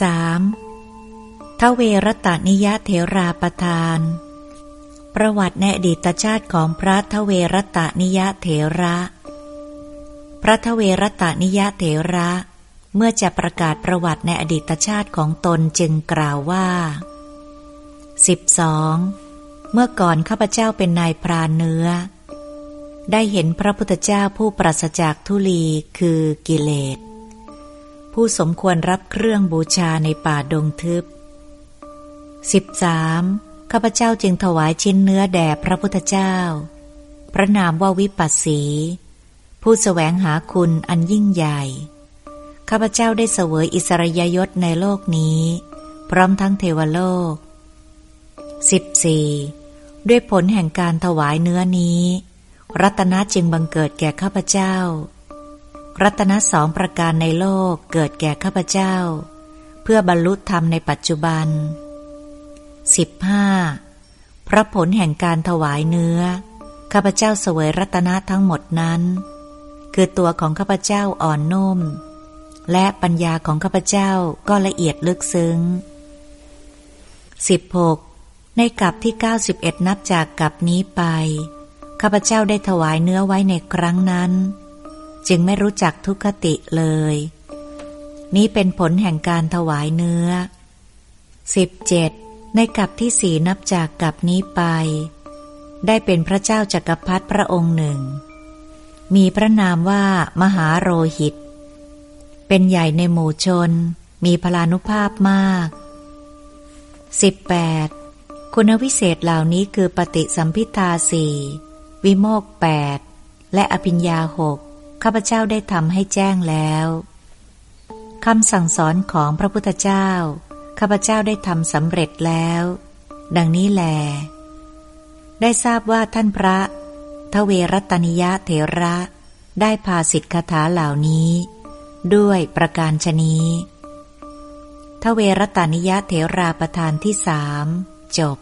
3. ทเวรตานิยะเถราประทาน ประวัติในอดีตชาติของพระทเวรตานิยะเถระ พระทเวรตานิยะเถระ เมื่อจะประกาศประวัติในอดีตชาติของตนจึงกล่าวว่า 12. เมื่อก่อนข้าพเจ้าเป็นนายพรานเนื้อ ได้เห็นพระพุทธเจ้าผู้ปราศจากทุลีคือกิเลส ผู้สมควรรับเครื่องบูชาในป่าดงทึบ 13. ข้าพเจ้าจึงถวายชิ้นเนื้อแด่พระพุทธเจ้า พระนามว่าวิปัสสี ผู้สแสวงหาคุณอันยิ่งใหญ่ ข้าพเจ้าได้เสวยอิสริยยศในโลกนี้ พร้อมทั้งเทวโลก 14. ด้วยผลแห่งการถวายเนื้อนี้ รัตนะจึงบังเกิดแก่ข้าพเจ้า รัตนสองประการในโลกเกิดแก่ข้าพเจ้า เพื่อบรรลุธรรมในปัจจุบัน 15. พระผลแห่งการถวายเนื้อ ข้าพเจ้าเสวยรัตนะทั้งหมดนั้น คือตัวของข้าพเจ้าอ่อนนุ่ม และปัญญาของข้าพเจ้าก็ละเอียดลึกซึ้ง 16. ในกลับที่ 91 นับจากกลับนี้ไป ข้าพเจ้าได้ถวายเนื้อไว้ในครั้งนั้น จึงไม่รู้จักทุกขติเลย นี้เป็นผลแห่งการถวายเนื้อ 17. ในกับที่สี่นับจากกับนี้ไป ได้เป็นพระเจ้าจักรพรรดิพระองค์หนึ่ง มีพระนามว่ามหาโรหิต เป็นใหญ่ในหมู่ชน มีพลานุภาพมาก 18. คุณวิเศษเหล่านี้คือปฏิสัมพิทาสี่วิโมกแปดและอภิญญาหก ข้าพเจ้าได้ทำให้แจ้งแล้วคำสั่งสอนของพระพุทธเจ้า ข้าพเจ้าได้ทำสำเร็จแล้ว ดังนี้แล ได้ทราบว่าท่านพระทเวรตนิยะเถระได้พาสิทธิคาถาเหล่านี้ ด้วยประการชนีทเวรตนิยะเถราประธานที่สามจบ